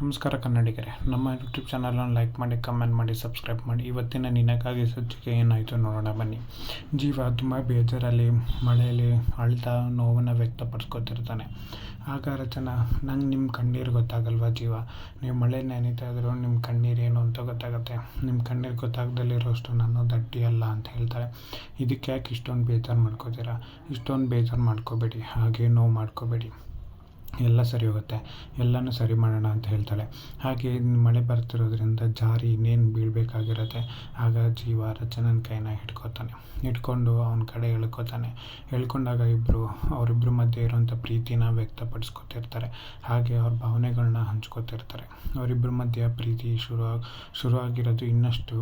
ನಮಸ್ಕಾರ ಕನ್ನಡಿಗರೇ, ನಮ್ಮ ಯೂಟ್ಯೂಬ್ ಚಾನಲನ್ನು ಲೈಕ್ ಮಾಡಿ ಕಮೆಂಟ್ ಮಾಡಿ ಸಬ್ಸ್ಕ್ರೈಬ್ ಮಾಡಿ. ಇವತ್ತಿನ ನಿನಗಾಗಿ ಸಜ್ಜಿಗೆ ಏನಾಯಿತು ನೋಡೋಣ ಬನ್ನಿ. ಜೀವ ತುಂಬ ಬೇಜಾರಲ್ಲಿ, ಮಳೆಯಲ್ಲಿ ಅಳ್ತಾ ನೋವನ್ನು ವ್ಯಕ್ತಪಡಿಸ್ಕೊತಿರ್ತಾನೆ. ಆಗ ರಚನ, ನಂಗೆ ನಿಮ್ಮ ಕಣ್ಣೀರು ಗೊತ್ತಾಗಲ್ವಾ ಜೀವ? ನೀವು ಮಳೆ ನೆನೀತಾ ಇದ್ರು ನಿಮ್ಮ ಕಣ್ಣೀರು ಏನು ಅಂತ ಗೊತ್ತಾಗುತ್ತೆ. ನಿಮ್ಮ ಕಣ್ಣೀರು ಗೊತ್ತಾಗದಲ್ಲಿರೋಷ್ಟು ನಾನು ದಡ್ಡಿ ಅಲ್ಲ ಅಂತ ಹೇಳ್ತಾರೆ ಇದಕ್ಕೆ ಯಾಕೆ ಇಷ್ಟೊಂದು ಬೇಜಾರು ಮಾಡ್ಕೋತೀರಾ? ಇಷ್ಟೊಂದು ಬೇಜಾರು ಮಾಡ್ಕೋಬೇಡಿ, ಹಾಗೆ ನೋವು ಮಾಡ್ಕೋಬೇಡಿ. ಎಲ್ಲ ಸರಿ ಹೋಗುತ್ತೆ, ಎಲ್ಲನೂ ಸರಿ ಮಾಡೋಣ ಅಂತ ಹೇಳ್ತಾಳೆ. ಹಾಗೆ ಮಳೆ ಬರ್ತಿರೋದ್ರಿಂದ ಜಾರಿ ಇನ್ನೇನು ಬೀಳಬೇಕಾಗಿರುತ್ತೆ? ಆಗ ಜೀವ ರಚನನ ಕೈನ ಹಿಡ್ಕೊತಾನೆ. ಹಿಡ್ಕೊಂಡು ಅವನ ಕಡೆ ಎಳ್ಕೊತಾನೆ. ಎಳ್ಕೊಂಡಾಗ ಇಬ್ಬರು ಅವರಿಬ್ಬರ ಮಧ್ಯೆ ಇರೋಂಥ ಪ್ರೀತಿನ ವ್ಯಕ್ತಪಡಿಸ್ಕೊತಿರ್ತಾರೆ. ಹಾಗೆ ಅವ್ರ ಭಾವನೆಗಳನ್ನ ಹಂಚ್ಕೊತಿರ್ತಾರೆ. ಅವರಿಬ್ಬರ ಮಧ್ಯೆ ಪ್ರೀತಿ ಶುರು ಶುರು ಆಗಿರೋದು ಇನ್ನಷ್ಟು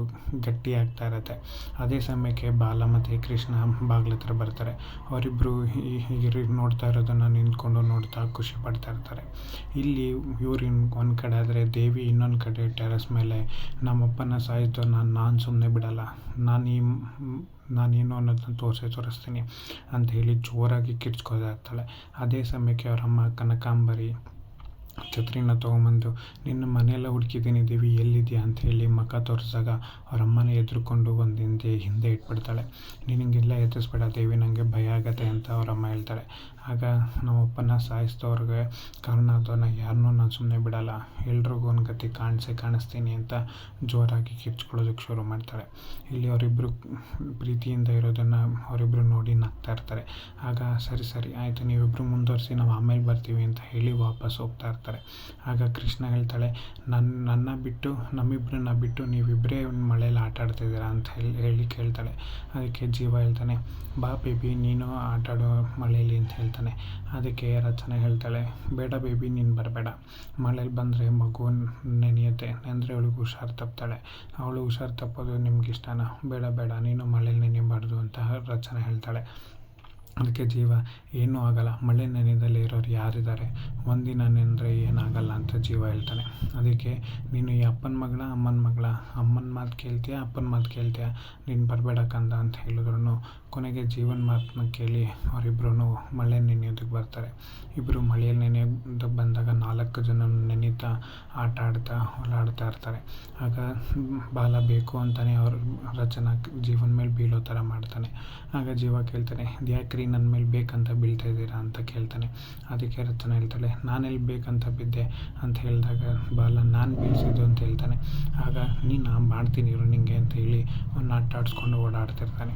ಗಟ್ಟಿ ಆಗ್ತಾ ಇರುತ್ತೆ. ಅದೇ ಸಮಯಕ್ಕೆ ಬಾಲ ಮತ್ತು ಕೃಷ್ಣ ಬಾಗ್ಲ ಹತ್ರ ಬರ್ತಾರೆ ಅವರಿಬ್ಬರು ಹೀಗೆ ನೋಡ್ತಾ ಇರೋದನ್ನು ನಿಂತ್ಕೊಂಡು ನೋಡ್ತಾ ಖುಷಿ ಪಡ್ತಾ ಇರ್ತಾರೆ. ಇಲ್ಲಿ ಇವ್ರಿನ್ ಒಂದು ಕಡೆ ಆದರೆ ದೇವಿ ಇನ್ನೊಂದು ಕಡೆ ಟೆರೆಸ್ ಮೇಲೆ ನಮ್ಮಪ್ಪನ ಸಾಯಿತು ನಾನು ನಾನು ಸುಮ್ಮನೆ ಬಿಡಲ್ಲ. ನಾನು ಈ ನಾನೇನು ಅನ್ನೋದನ್ನ ತೋರಿಸೇ ತೋರಿಸ್ತೀನಿ ಅಂತ ಹೇಳಿ ಜೋರಾಗಿ ಕಿರ್ಚ್ಕೋತಾ ಇರ್ತಾಳೆ. ಅದೇ ಸಮಯಕ್ಕೆ ಅವರಮ್ಮ ಕನಕಾಂಬರಿ ಛತ್ರಿನ ತೊಗೊಂಬಂದು, ನಿನ್ನ ಮನೆಯೆಲ್ಲ ಹುಡುಕಿದ್ದೀನಿ ದೇವಿ, ಎಲ್ಲಿದೆಯಾ? ಅಂತ ಹೇಳಿ ಮಖ ತೋರಿಸಿದಾಗ ಅವ್ರ ಅಮ್ಮನೇ ಎದುರುಕೊಂಡು ಒಂದು ಹಿಂದೆ ಹಿಂದೆ ಇಟ್ಬಿಡ್ತಾಳೆ. ನಿನಗೆಲ್ಲ ಎದುರಿಸ್ಬೇಡ ದೇವಿ ನನಗೆ ಭಯ ಆಗತ್ತೆ ಅಂತ ಅವರಮ್ಮ ಹೇಳ್ತಾಳೆ ಆಗ ನಮ್ಮಪ್ಪನ ಸಾಯಿಸಿದವ್ರಿಗೆ ಕಾರಣ ಅದನ್ನು ಯಾರನ್ನೂ ನಾನು ಸುಮ್ಮನೆ ಬಿಡೋಲ್ಲ. ಎಲ್ರಿಗೂ ಒಂದು ಗತಿ ಕಾಣಿಸಿ ಕಾಣಿಸ್ತೀನಿ ಅಂತ ಜೋರಾಗಿ ಕಿರ್ಚ್ಕೊಳ್ಳೋದಕ್ಕೆ ಶುರು ಮಾಡ್ತಾಳೆ ಇಲ್ಲಿ ಅವರಿಬ್ಬರು ಪ್ರೀತಿಯಿಂದ ಇರೋದನ್ನು ಅವರಿಬ್ಬರು ನೋಡಿ ನಗ್ತಾ ಇರ್ತಾರೆ. ಆಗ, ಸರಿ ಸರಿ, ಆಯಿತು ನೀವಿಬ್ಬರು ಮುಂದುವರಿಸಿ ನಾವು ಆಮೇಲೆ ಬರ್ತೀವಿ ಅಂತ ಹೇಳಿ ವಾಪಸ್ ಹೋಗ್ತಾ ಇರ್ತಾರೆ. ಆಗ ಕೃಷ್ಣ ಹೇಳ್ತಾಳೆ ನನ್ನ ನನ್ನ ಬಿಟ್ಟು ನಮ್ಮಿಬ್ಬರನ್ನ ಬಿಟ್ಟು ನೀವಿಬ್ಬರೇ ಮಳೆಯಲ್ಲಿ ಆಟ ಆಡ್ತಿದ್ದೀರಾ ಅಂತ ಹೇಳಿ ಹೇಳಿ ಕೇಳ್ತಾಳೆ. ಅದಕ್ಕೆ ಜೀವ ಹೇಳ್ತಾನೆ, ಬಾ, ಬೇಬಿ, ನೀನು ಆಟ ಆಡೋ ಮಳೆಯಲ್ಲಿ ಅಂತ ಹೇಳ್ತಾನೆ ಅದಕ್ಕೆ ರಚನೆ ಹೇಳ್ತಾಳೆ, ಬೇಡ ಬೇಬಿ, ನೀನು ಬರಬೇಡ. ಮಳೇಲಿ ಬಂದರೆ ಮಗು ನೆನೆಯುತ್ತೆ. ನೆಂದರೆ ಅವಳಿಗೆ ಹುಷಾರು ತಪ್ತಾಳೆ. ಅವಳು ಹುಷಾರು ತಪ್ಪೋದು ನಿಮ್ಗೆ ಇಷ್ಟನಾ ಬೇಡ ಬೇಡ, ನೀನು ಮಳೇಲಿ ನೆನೆಯಬಾರ್ದು ಅಂತ ರಚನೆ ಹೇಳ್ತಾಳೆ. ಅದಕ್ಕೆ ಜೀವ, ಏನೂ ಆಗಲ್ಲ. ಮಳೆ ನೆನೆದಲ್ಲೇ ಇರೋರು ಯಾರಿದ್ದಾರೆ? ಒಂದಿನ ನೆನೆದ್ರೆ ಏನಾಗಲ್ಲ ಅಂತ ಜೀವ ಹೇಳ್ತಾನೆ. ಅದಕ್ಕೆ, ನೀನು ಈ ಅಪ್ಪನ ಮಗಳ, ಅಮ್ಮನ ಮಗಳ? ಅಮ್ಮನ ಮಾತು ಕೇಳ್ತೀಯ? ಅಪ್ಪನ ಮಾತು ಕೇಳ್ತೀಯ? ನೀನು ಬರಬೇಡ ಕಂದ ಅಂತ ಹೇಳಿದ್ರು ಕೊನೆಗೆ ಜೀವನ ಮಾತನ್ನ ಕೇಳಿ ಅವರಿಬ್ಬರೂ ಮಳೆ ನೆನೆಯೋದಕ್ಕೆ ಬರ್ತಾರೆ. ಇಬ್ಬರು ಮಳೆಯಲ್ಲಿ ನೆನೆಯೋದಕ್ಕೆ ಬಂದಾಗ ನಾಲ್ಕು ಜನ ನೆನೀತಾ, ಆಟ ಆಡ್ತಾ, ಓಲಾಡ್ತಾ ಇರ್ತಾರೆ. ಆಗ ಬಾಲ ಬೇಕು ಅಂತಾನೆ ಅವ್ರ ರಚನಾ ಜೀವನ ಮೇಲೆ ಬೀಳೋ ಥರ ಮಾಡ್ತಾನೆ. ಆಗ ಜೀವ ಕೇಳ್ತಾನೆ, ಯಾಕ್ರಿ ನನ್ನ ಮೇಲೆ ಬೇಕಂತ ಬೀಳ್ತಾ ಇದ್ದೀರಾ? ಅಂತ ಕೇಳ್ತಾನೆ. ಅದಕ್ಕೆ ರಚನ ಹೇಳ್ತಾಳೆ ನಾನೆಲ್ಲಿ ಬೇಕಂತ ಬಿದ್ದೆ? ಅಂತ ಹೇಳಿದಾಗ ಬಾಲ, ನಾನು ಬೀಳಿಸಿದ್ದು ಅಂತ ಹೇಳ್ತಾನೆ. ಆಗ, ನೀನು ಮಾಡ್ತೀನಿ ಇರು ನಿಂಗೆ ಅಂತ ಹೇಳಿ ಅವನ್ನ ಆಟ ಆಡಿಸ್ಕೊಂಡು ಓಡಾಡ್ತಿರ್ತಾನೆ.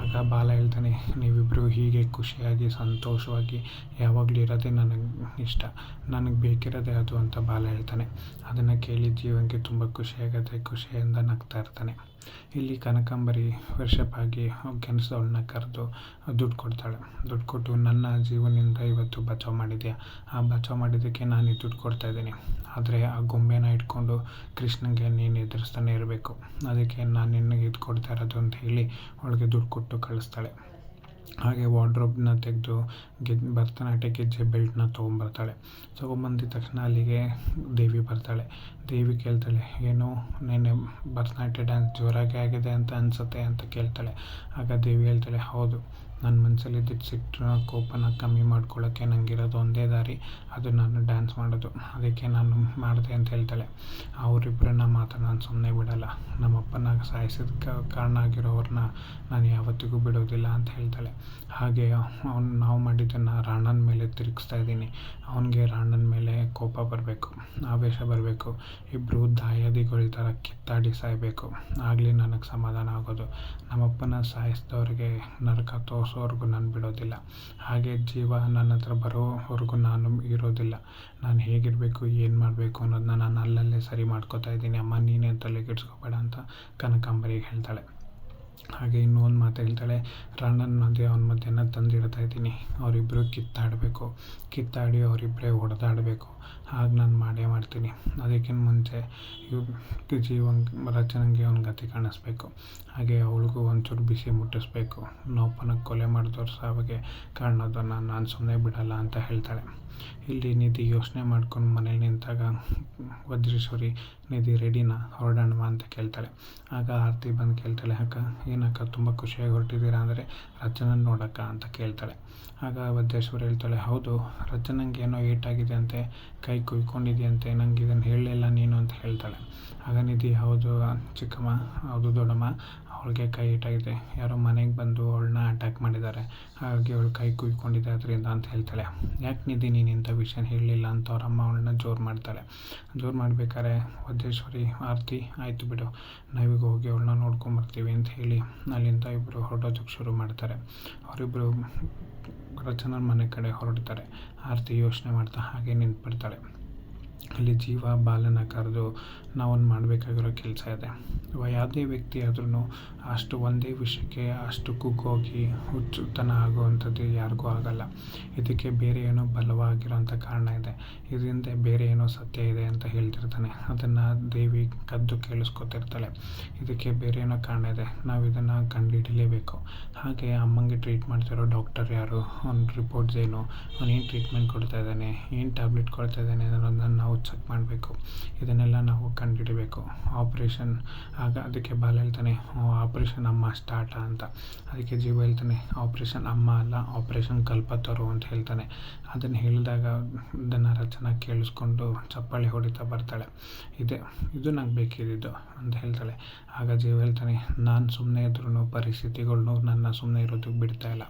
ಆಗ ಬಾಲ ಹೇಳ್ತಾನೆ ನೀವಿಬ್ಬರು ಹೀಗೆ ಖುಷಿಯಾಗಿ, ಸಂತೋಷವಾಗಿ ಯಾವಾಗಲೂ ಇರೋದೇ ನನಗೆ ಇಷ್ಟ. ನನಗೆ ಬೇಕಿರೋದೇ ಅದು ಅಂತ ಬಾಲ ಹೇಳ್ತಾನೆ. ಅದನ್ನು ಕೇಳಿ ಜೀವನಕ್ಕೆ ತುಂಬ ಖುಷಿಯಾಗುತ್ತೆ, ಖುಷಿಯಿಂದ ನಗ್ತಾ ಇರ್ತಾನೆ. ಇಲ್ಲಿ ಕನಕಾಂಬರಿ ವರ್ಷಪ್ ಆಗಿ ಕೆಲಸದವಳನ್ನ ಕರೆದು ದುಡ್ಡು ಕೊಡ್ತಾಳೆ. ದುಡ್ಡು ಕೊಟ್ಟು, ನನ್ನ ಜೀವನದಿಂದ ಇವತ್ತು ಬಚಾವ್ ಮಾಡಿದೆ ಆ, ಬಚಾವ್ ಮಾಡಿದ್ದಕ್ಕೆ ನಾನು ದುಡ್ಡು ಕೊಡ್ತಾ ಇದ್ದೀನಿ. ಆದರೆ ಆ ಗೊಂಬೆನ ಇಟ್ಕೊಂಡು ಕೃಷ್ಣನಿಗೆ ನೀನು ಎದುರಿಸ್ತಾನೆ ಇರಬೇಕು. ಅದಕ್ಕೆ ನಾನು ನಿನಗೆ ಇದು ಕೊಡ್ತಾ ಇರೋದು ಅಂತ ಹೇಳಿ, ಅವಳಿಗೆ ದುಡ್ಡು ಕೊಟ್ಟು ಕಳಿಸ್ತಾಳೆ ಹಾಗೆ ವಾರ್ಡ್ರೋಬ್ನ ತೆಗೆದು ಗೆದ್ ಭರತನಾಟ್ಯ ಗೆಜ್ಜೆ ಬೆಲ್ಟ್ನ ತೊಗೊಂಬರ್ತಾಳೆ ತೊಗೊಂಬಂದಿದ ತಕ್ಷಣ ಅಲ್ಲಿಗೆ ದೇವಿ ಬರ್ತಾಳೆ. ದೇವಿ ಕೇಳ್ತಾಳೆ, ಏನು, ನೆನ್ನೆ ಭರತನಾಟ್ಯ ಡ್ಯಾನ್ಸ್ ಜೋರಾಗಿ ಆಗಿದೆ ಅಂತ ಅನಿಸುತ್ತೆ? ಅಂತ ಕೇಳ್ತಾಳೆ. ಆಗ ದೇವಿ ಹೇಳ್ತಾಳೆ, ಹೌದು ನನ್ನ ಮನಸ್ಸಲ್ಲಿದ್ದಿದ್ದು ಸಿಟ್ಟನ್ನ ಕೋಪನ ಕಮ್ಮಿ ಮಾಡ್ಕೊಳ್ಳೋಕ್ಕೆ ನನಗಿರೋದು ಒಂದೇ ದಾರಿ, ಅದು ನಾನು ಡ್ಯಾನ್ಸ್ ಮಾಡೋದು. ಅದಕ್ಕೆ ನಾನು ಮಾಡಿದೆ ಅಂತ ಹೇಳ್ತಾಳೆ. ಅವರಿಬ್ಬರನ್ನ ಮಾತ್ರ ನಾನು ಸುಮ್ಮನೆ ಬಿಡಲ್ಲ. ನಮ್ಮಪ್ಪನ ಸಾಯಿಸಿದ ಕಾರಣ ಆಗಿರೋವ್ರನ್ನ ನಾನು ಯಾವತ್ತಿಗೂ ಬಿಡೋದಿಲ್ಲ ಅಂತ ಹೇಳ್ತಾಳೆ. ಹಾಗೆ ಅವ್ನು, ನಾವು ಮಾಡಿದ್ದನ್ನು ರಾಣನ ಮೇಲೆ ತಿರುಗಿಸ್ತಾ ಇದ್ದೀನಿ. ಅವನಿಗೆ ರಾಣನ ಮೇಲೆ ಕೋಪ ಬರಬೇಕು, ಆವೇಶ ಬರಬೇಕು. ಇಬ್ಬರು ದಾಯಾದಿಗಳ ಥರ ಕಿತ್ತಾಡಿ ಸಾಯಬೇಕು. ಆಗಲಿ ನನಗೆ ಸಮಾಧಾನ ಆಗೋದು. ನಮ್ಮಪ್ಪನ ಸಾಯಿಸಿದವ್ರಿಗೆ ನರಕ ತೋರಿಸೋವರೆಗೂ ನಾನು ಬಿಡೋದಿಲ್ಲ. ಹಾಗೆ ಜೀವ ನನ್ನ ಹತ್ರ ಬರೋವರೆಗೂ ನಾನು ಇರೋದಿಲ್ಲ. ನಾನು ಹೇಗಿರಬೇಕು, ಏನು ಮಾಡಬೇಕು ಅನ್ನೋದನ್ನ ನಾನು ಅಲ್ಲಲ್ಲೇ ಸರಿ ಮಾಡ್ಕೋತಾ ಇದ್ದೀನಿ. ಅಮ್ಮ ನೀನೇ ತಲೆಗೆಡ್ಸ್ಕೋಬೇಡ ಅಂತ ಕನಕಾಂಬರಿಗೆ ಹೇಳ್ತಾಳೆ. ಹಾಗೆ ಇನ್ನೂ ಒಂದು ಮಾತು ಹೇಳ್ತಾಳೆ ರಣ್ಣನ ಮಧ್ಯೆ ಅವನ ಮಧ್ಯೆನ ತಂದಿಡ್ತಾ ಇದ್ದೀನಿ ಅವರಿಬ್ಬರು ಕಿತ್ತಾಡಬೇಕು. ಕಿತ್ತಾಡಿ ಅವರಿಬ್ಬರೇ ಹೊಡೆದಾಡಬೇಕು. ಹಾಗೆ ನಾನು ಮಾಡೇ ಮಾಡ್ತೀನಿ. ಅದಕ್ಕಿಂತ ಮುಂಚೆ ಇವ್ ಜೀವನ್ ರಚನೆಗೆ ಅವ್ನ ಗತಿ ಕಾಣಿಸ್ಬೇಕು. ಹಾಗೆ ಅವಳಿಗೂ ಒಂಚೂರು ಬಿಸಿ ಮುಟ್ಟಿಸ್ಬೇಕು. ನೋಪನ ಕೊಲೆ ಮಾಡಿದವ್ರ ಸಾವಿಗೆ ಕಾರಣದನ್ನು ನಾನು ಸುಮ್ಮನೆ ಬಿಡಲ್ಲ ಅಂತ ಹೇಳ್ತಾಳೆ. ಇಲ್ಲಿ ನಿಧಿ ಯೋಚನೆ ಮಾಡ್ಕೊಂಡು ಮನೇಲಿ ನಿಂತಾಗ ವಜ್ರೇಶ್ವರಿ ನಿಧಿ ರೆಡಿನಾ, ಹೊರಡೋಣವಾ ಅಂತ ಕೇಳ್ತಾಳೆ. ಆಗ ಆರತಿ ಬಂದು ಕೇಳ್ತಾಳೆ, ಅಕ್ಕ, ಏನಕ್ಕ ತುಂಬ ಖುಷಿಯಾಗಿ ಹೊರಟಿದ್ದೀರಾ ಅಂದರೆ ರಚನನ ನೋಡಕ್ಕ ಅಂತ ಕೇಳ್ತಾಳೆ. ಆಗ ವಜ್ರೇಶ್ವರಿ ಹೇಳ್ತಾಳೆ, ಹೌದು ರಚನಂಗೆ ಏನೋ ಏಟಾಗಿದೆ ಅಂತೆ, ಕೈ ಕುಯ್ಕೊಂಡಿದೆಯಂತೆ, ನಂಗೆ ಇದನ್ನು ಹೇಳಲಿಲ್ಲ ನೀನು ಅಂತ ಹೇಳ್ತಾಳೆ. ಆಗ ನಿಧಿ, ಹೌದು, ಚಿಕ್ಕಮ್ಮ, ಹೌದು ದೊಡ್ಡಮ್ಮ ಅವಳಿಗೆ ಕೈ ಇಟ್ಟಾಗಿದೆ ಯಾರೋ ಮನೆಗೆ ಬಂದು ಅವಳನ್ನ ಅಟ್ಯಾಕ್ ಮಾಡಿದ್ದಾರೆ. ಹಾಗಾಗಿ ಅವಳು ಕೈ ಕುಯ್ಕೊಂಡಿದೆ ಅದರಿಂದ ಅಂತ ಹೇಳ್ತಾಳೆ. ಯಾಕೆ ನಿಧಿ, ನೀನು ಇಂಥ ವಿಷಯ ಹೇಳಲಿಲ್ಲ? ಅಂತ ಅವ್ರ ಅಮ್ಮ ಅವಳನ್ನ ಜೋರು ಮಾಡ್ತಾಳೆ. ಜೋರು ಮಾಡಬೇಕಾದ್ರೆ ವಜ್ರೇಶ್ವರಿ, ಆರತಿ, ಆಯಿತು ಬಿಡು. ನಾವೀಗ ಹೋಗಿ ಅವಳನ್ನ ನೋಡ್ಕೊಂಬರ್ತೀವಿ ಅಂತ ಹೇಳಿ ಅಲ್ಲಿಂದ ಇಬ್ಬರು ಹೊರಡೋದಕ್ಕೆ ಶುರು ಮಾಡ್ತಾರೆ. ಅವರಿಬ್ಬರು ರಚನಾ ಮನೆ ಕಡೆ ಹೊರಡ್ತಾರೆ. ಆರತಿ ಯೋಚನೆ ಮಾಡ್ತಾ ಹಾಗೆ ನಿಂತ್ಬಿಡ್ತಾಳೆ. ಅಲ್ಲಿ ಜೀವ, ಬಾಲನ ಕರೆದು ನಾವೊಂದು ಮಾಡಬೇಕಾಗಿರೋ ಕೆಲಸ ಇದೆ. ಯಾವುದೇ ವ್ಯಕ್ತಿ ಆದ್ರೂ ಅಷ್ಟು ಒಂದೇ ವಿಷಯಕ್ಕೆ ಅಷ್ಟು ಕುಗ್ಗೋಗಿ ಹುಚ್ಚುತನ ಆಗುವಂಥದ್ದು ಯಾರಿಗೂ ಆಗಲ್ಲ. ಇದಕ್ಕೆ ಬೇರೆ ಏನೋ ಬಲವಾಗಿರೋಂಥ ಕಾರಣ ಇದೆ. ಇದರಿಂದ ಬೇರೆ ಏನೋ ಸತ್ಯ ಇದೆ ಅಂತ ಹೇಳ್ತಿರ್ತಾನೆ. ಅದನ್ನು ದೇವಿ ಕದ್ದು ಕೇಳಿಸ್ಕೊತಿರ್ತಾಳೆ. ಇದಕ್ಕೆ ಬೇರೆ ಏನೋ ಕಾರಣ ಇದೆ. ನಾವು ಇದನ್ನು ಕಂಡುಹಿಡಿಲೇಬೇಕು. ಹಾಗೆ ಅಮ್ಮಂಗೆ ಟ್ರೀಟ್ ಮಾಡ್ತಿರೋ ಡಾಕ್ಟರ್ ಯಾರು? ಅವ್ನ ರಿಪೋರ್ಟ್ಸ್ ಏನು? ಅವ್ನು ಏನು ಟ್ರೀಟ್ಮೆಂಟ್ ಕೊಡ್ತಾ ಇದ್ದಾನೆ? ಏನು ಟ್ಯಾಬ್ಲೆಟ್ ಕೊಡ್ತಾ ಇದ್ದಾನೆ ಅನ್ನೋದನ್ನು ನಾವು ಚೆಕ್ ಮಾಡಬೇಕು. ಇದನ್ನೆಲ್ಲ ನಾವು ಕಂಡುಹಿಡಿಬೇಕು ಆಪ್ರೇಷನ್ ಆಗ ಅದಕ್ಕೆ ಬಾಲ ಹೇಳ್ತಾನೆ ಆಪ್ರೇಷನ್ ಅಮ್ಮ ಸ್ಟಾರ್ಟ ಅಂತ. ಅದಕ್ಕೆ ಜೀವ ಹೇಳ್ತಾನೆ ಆಪ್ರೇಷನ್ ಅಮ್ಮ ಅಲ್ಲ ಆಪ್ರೇಷನ್ ಕಲ್ಪತರು ಅಂತ ಹೇಳ್ತಾನೆ. ಅದನ್ನು ಹೇಳಿದಾಗ ಇದನ್ನು ರಚನಾ ಕೇಳಿಸ್ಕೊಂಡು ಚಪ್ಪಾಳಿ ಹೊಡಿತಾ ಬರ್ತಾಳೆ. ಇದೆ, ಇದು ನಂಗೆ ಬೇಕಿದ್ದು ಅಂತ ಹೇಳ್ತಾಳೆ. ಆಗ ಜೀವ ಹೇಳ್ತಾನೆ, ನಾನು ಸುಮ್ಮನೆ ಇದ್ರೂ ಪರಿಸ್ಥಿತಿಗಳ್ನು ನನ್ನ ಸುಮ್ಮನೆ ಇರೋದಕ್ಕೆ ಬಿಡ್ತಾ ಇಲ್ಲ.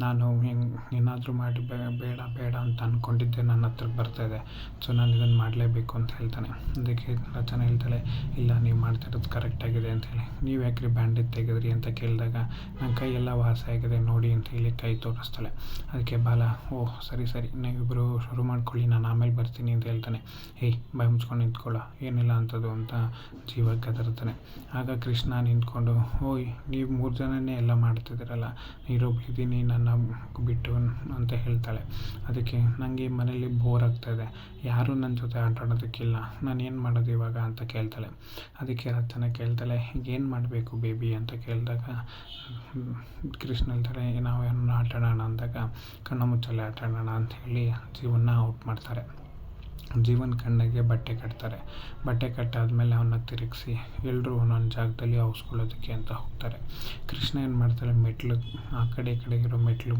ನಾನು ಹೆಂಗೆ ಏನಾದರೂ ಮಾಡಿ ಬೇಡ ಬೇಡ ಅಂತ ಅಂದ್ಕೊಂಡಿದ್ದೆ ನನ್ನ ಹತ್ರಕ್ಕೆ ಬರ್ತಾಯಿದೆ ಸೊ ನಾನು ಇದನ್ನು ಮಾಡಲೇಬೇಕು ಅಂತ ಹೇಳ್ತಾನೆ. ಅದಕ್ಕೆ ರಚನೆ ಹೇಳ್ತಾಳೆ, ಇಲ್ಲ, ನೀವು ಮಾಡ್ತಾ ಇರೋದು ಕರೆಕ್ಟಾಗಿದೆ ಹೇಳಿ. ನೀವು ಯಾಕ್ರಿ ಬ್ಯಾಂಡೇಜ್ ತೆಗೆದ್ರಿ ಅಂತ ಕೇಳಿದಾಗ ನನ್ನ ಕೈ ಎಲ್ಲ ವಾಸ ಆಗಿದೆ, ನೋಡಿ ಅಂತ ಹೇಳಿ ಕೈ ತೋರಿಸ್ತಾಳೆ. ಅದಕ್ಕೆ ಬಾಲ ಓಹ್ ಸರಿ ಸರಿ ನೀವಿಬ್ಬರು ಶುರು ಮಾಡ್ಕೊಳ್ಳಿ, ನಾನು ಆಮೇಲೆ ಬರ್ತೀನಿ ಅಂತ ಹೇಳ್ತಾನೆ. ಏಯ್ ಬಾಯಿ ಮುಚ್ಕೊಂಡು ನಿಂತ್ಕೊಳ್ಳೋ, ಏನಿಲ್ಲ ಅಂಥದ್ದು ಅಂತ ಜೀವ ಕದರ್ತಾನೆ ಆಗ ಕೃಷ್ಣ ನಿಂತ್ಕೊಂಡು, ಓಯ್, ನೀವು ಮೂರು ಜನನೇ ಎಲ್ಲ ಮಾಡ್ತಿದ್ದೀರಲ್ಲ ನೀರೊಬ್ಳಿದ್ದೀನಿ ನನ್ನ ಬಿಟ್ಟು ಅಂತ ಹೇಳ್ತಾಳೆ. ಅದಕ್ಕೆ ನನಗೆ ಮನೇಲಿ ಬೋರ್ ಆಗ್ತಾಯಿದೆ ಯಾರೂ ನನ್ನ ಜೊತೆ ಆಟ ಆಡೋದಕ್ಕಿಲ್ಲ ನಾನು ಏನು ಮಾಡೋದು ಇವಾಗ ಅಂತ ಕೇಳ್ತಾಳೆ. ಅದಕ್ಕೆ ರತ್ನ ಕೇಳ್ತಾಳೆ ಏನು ಮಾಡಬೇಕು ಬೇಬಿ ಅಂತ ಕೇಳಿದಾಗ, ಕೃಷ್ಣ ಹೇಳ್ತಾರೆ ನಾವು ಏನೋ ಆಟ ಆಡೋಣ ಅಂದಾಗ, ಕಣ್ಣು ಮುಚ್ಚಲೆ ಆಟ ಆಡೋಣ ಅಂತ ಹೇಳಿ ಜೀವನ ಔಟ್ ಮಾಡ್ತಾರೆ. ಜೀವನ ಕಣ್ಣಿಗೆ ಬಟ್ಟೆ ಕಟ್ತಾರೆ. ಬಟ್ಟೆ ಕಟ್ಟಾದಮೇಲೆ ಅವನ್ನ ತಿರುಗಿಸಿ ಎಲ್ಲರೂ ಒಂದೊಂದು ಜಾಗದಲ್ಲಿ ಹೌಸ್ಕೊಳ್ಳೋದಕ್ಕೆ ಅಂತ ಹೋಗ್ತಾರೆ. ಕೃಷ್ಣ ಏನು ಮಾಡ್ತಾರೆ ಮೆಟ್ಲು, ಆ ಕಡೆ ಈ ಕಡೆ ಇರೋ ಮೆಟ್ಲು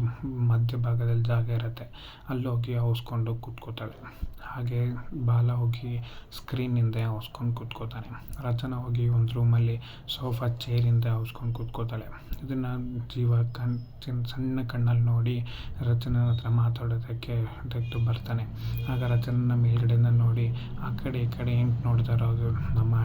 ಮಧ್ಯ ಭಾಗದಲ್ಲಿ ಜಾಗ ಇರುತ್ತೆ. ಅಲ್ಲಿ ಹೋಗಿ ಔಸ್ಕೊಂಡು ಕೂತ್ಕೋತಾಳೆ. ಹಾಗೆ ಬಾಲ ಹೋಗಿ ಸ್ಕ್ರೀನ್ ಹಿಂದೆ ಔಸ್ಕೊಂಡು ಕೂತ್ಕೋತಾನೆ. ರಚನಾ ಹೋಗಿ ಒಂದು ರೂಮಲ್ಲಿ ಸೋಫಾ ಚೇರಿಂದ ಹೌಸ್ಕೊಂಡು ಕೂತ್ಕೋತಾಳೆ. ಇದನ್ನು ಜೀವ ಕಣ್ ಸಣ್ಣ ಕಣ್ಣಲ್ಲಿ ನೋಡಿ ರಚನ ಹತ್ರ ಮಾತಾಡೋದಕ್ಕೆ ಬರ್ತಾನೆ. ಆಗ ರಚನನ ಮೇಲ್ಗಡೆಯಿಂದ ನೋಡಿ ಆ ಕಡೆ ಈ ಕಡೆ ಹೆಂಗೆ ನೋಡ್ತಾ ಇರೋದು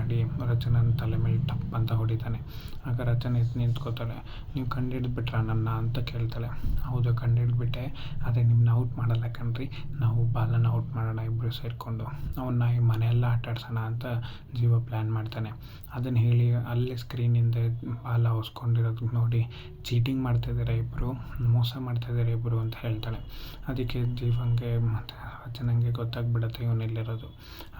ಅಡಿ ರಚನನ ತಲೆ ಮೇಲೆ ಟಪ್ ಅಂತ ಹೊಡಿತಾನೆ. ಆಗ ರಚನ ಎತ್ತಿ ನಿಂತ್ಕೋತಾಳೆ. ನೀವು ಕಂಡಿಡ್ಬಿಟ್ರ ನನ್ನ ಅಂತ ಕೇಳ್ತಾಳೆ. ಹೌದು ಕಂಡಿಡಿದ್ಬಿಟ್ಟೆ ಅದೇ ನಿಮ್ಮನ್ನ ಔಟ್ ಮಾಡಲ್ಲ ಕಣ್ರಿ. ನಾವು ಬಾಲನ ಔಟ್ ಮಾಡೋಣ ಇಬ್ಬರು ಸೇರಿಕೊಂಡು. ಅವನ್ನ ಈ ಮನೆಯೆಲ್ಲ ಆಟಾಡ್ಸೋಣ ಅಂತ ಜೀವ ಪ್ಲ್ಯಾನ್ ಮಾಡ್ತಾನೆ. ಅದನ್ನು ಹೇಳಿ ಅಲ್ಲೇ ಸ್ಕ್ರೀನಿಂದ ಬಾಲ ಹೊಸ್ಕೊಂಡಿರೋದು ನೋಡಿ ಚೀಟಿಂಗ್ ಮಾಡ್ತಾಯಿದ್ದಾರೆ ಇಬ್ಬರು ಮೋಸ ಮಾಡ್ತಾಯಿದ್ದಾರೆ ಇಬ್ಬರು ಅಂತ ಹೇಳ್ತಾಳೆ. ಅದಕ್ಕೆ ಜೀವಂಗೆ ಮತ್ತು ರಚನಂಗೆ ಗೊತ್ತಾಗ್ಬಿಡತ್ತೆ. ಇವನೆಲ್ಲಿರೋದು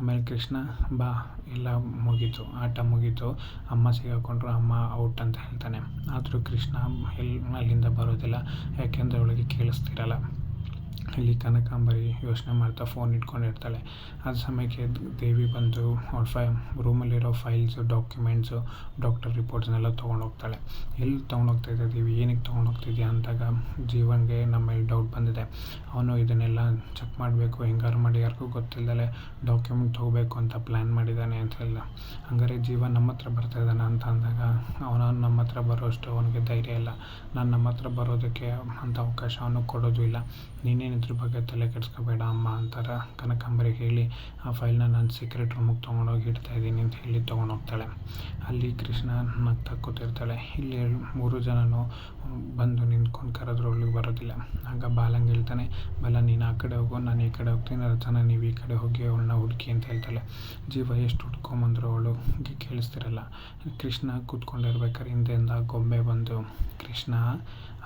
ಆಮೇಲೆ ಕೃಷ್ಣ, ಬಾ, ಎಲ್ಲ ಮುಗೀತು, ಆಟ ಮುಗೀತು. ಅಮ್ಮ ಸಿಗಾಕೊಂಡ್ರು ಅಮ್ಮ ಔಟ್ ಅಂತ ಹೇಳ್ತಾನೆ. ಆದರೂ ಕೃಷ್ಣ ಎಲ್ಲಿ ಅಲ್ಲಿಂದ ಬರೋದಿಲ್ಲ. ಯಾಕೆಂದರೆ ಅವಳಿಗೆ ಕೇಳಿಸ್ತಿರಲ್ಲ. ಇಲ್ಲಿ ಕನಕಾಂಬರಿ ಯೋಚನೆ ಮಾಡ್ತಾ ಫೋನ್ ಇಟ್ಕೊಂಡಿರ್ತಾಳೆ. ಆ ಸಮಯಕ್ಕೆ ದೇವಿ ಬಂದು ಅವ್ರ ಫೈ ರೂಮಲ್ಲಿರೋ ಫೈಲ್ಸು ಡಾಕ್ಯುಮೆಂಟ್ಸು ಡಾಕ್ಟರ್ ರಿಪೋರ್ಟ್ಸ್ನೆಲ್ಲ ತೊಗೊಂಡೋಗ್ತಾಳೆ ಎಲ್ಲಿ ತೊಗೊಂಡೋಗ್ತಾ ಇದ್ದೀವಿ ದೇವಿ? ಏನಕ್ಕೆ ತೊಗೊಂಡೋಗ್ತಿದ್ಯಾ ಅಂದಾಗ ಜೀವನ್ಗೆ ನಮ್ಮ ಡೌಟ್ ಬಂದಿದೆ. ಅವನು ಇದನ್ನೆಲ್ಲ ಚೆಕ್ ಮಾಡಬೇಕು, ಹೆಂಗಾರು ಮಾಡಿ, ಯಾರಿಗೂ ಗೊತ್ತಿಲ್ಲದೆ ಡಾಕ್ಯುಮೆಂಟ್ ತೊಗೋಬೇಕು ಅಂತ ಪ್ಲ್ಯಾನ್ ಮಾಡಿದ್ದಾನೆ ಅಂತ ಹೇಳಿದ. ಹಂಗಾರೆ ಜೀವ ನಮ್ಮ ಹತ್ರ ಬರ್ತಾ ಇದ್ದಾನೆ ಅಂತ ಅಂದಾಗ, ಅವನ ನಮ್ಮ ಹತ್ರ ಬರೋಷ್ಟು ಅವನಿಗೆ ಧೈರ್ಯ ಇಲ್ಲ. ನಾನು ನಮ್ಮ ಹತ್ರ ಬರೋದಕ್ಕೆ ಅವಕಾಶ ಅವನು ಕೊಡೋದು ಇಲ್ಲ. ನೀನೇನು ಇದ್ರ ಬಗ್ಗೆ ತಲೆ ಕೆಡಿಸ್ಕೋಬೇಡ, ಅಮ್ಮ ಅಂತಾರೆ. ಕನಕಾಂಬರಿ ಹೇಳಿ, ಆ ಫೈಲ್ನ ನಾನು ಸೀಕ್ರೆಟ್ ರೂಮಿಗೆ ತೊಗೊಂಡೋಗಿ ಇಡ್ತಾ ಇದ್ದೀನಿ ಅಂತ ಹೇಳಿ ತೊಗೊಂಡೋಗ್ತಾಳೆ ಅಲ್ಲಿ ಕೃಷ್ಣ ನಗ್ತಾ ಕೂತಿರ್ತಾಳೆ. ಇಲ್ಲಿ ಮೂರು ಜನನು ಬಂದು ನಿಂತ್ಕೊಂಡು ಕರೆದ್ರು ಅವಳಿಗೆ ಬರೋದಿಲ್ಲ. ಆಗ ಬಾಲಂಗೆ ಹೇಳ್ತಾನೆ, ಬಲ, ನೀನು ಆ ಕಡೆ ಹೋಗು, ನಾನು ಈ ಕಡೆ ಹೋಗ್ತೀನಿ. ರಚನ ನೀವು ಈ ಕಡೆ ಹೋಗಿ ಅವಳನ್ನ ಹುಡುಕಿ ಅಂತ ಹೇಳ್ತಾಳೆ. ಜೀವ ಎಷ್ಟು ಹುಡ್ಕೊಂಬಂದ್ರು ಅವಳು ಕೇಳಿಸ್ತಿರಲ್ಲ. ಕೃಷ್ಣ ಕೂತ್ಕೊಂಡಿರ್ಬೇಕಾದ್ರೆ ಹಿಂದೆಯಿಂದ ಗೊಂಬೆ ಬಂದು, ಕೃಷ್ಣ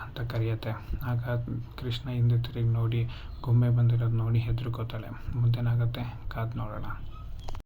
ಅಂತ ಕರೆಯುತ್ತೆ. ಆಗ ಕೃಷ್ಣ ಹಿಂದೆ ತಿರುಗಿ ನೋಡಿ ಗೊಂಬೆ ಬಂದಿರೋದು ನೋಡಿ ಹೆದರ್ಕೋತಾಳೆ. ಮುಂದೇನಾಗುತ್ತೆ? ಕಾದು ನೋಡೋಣ.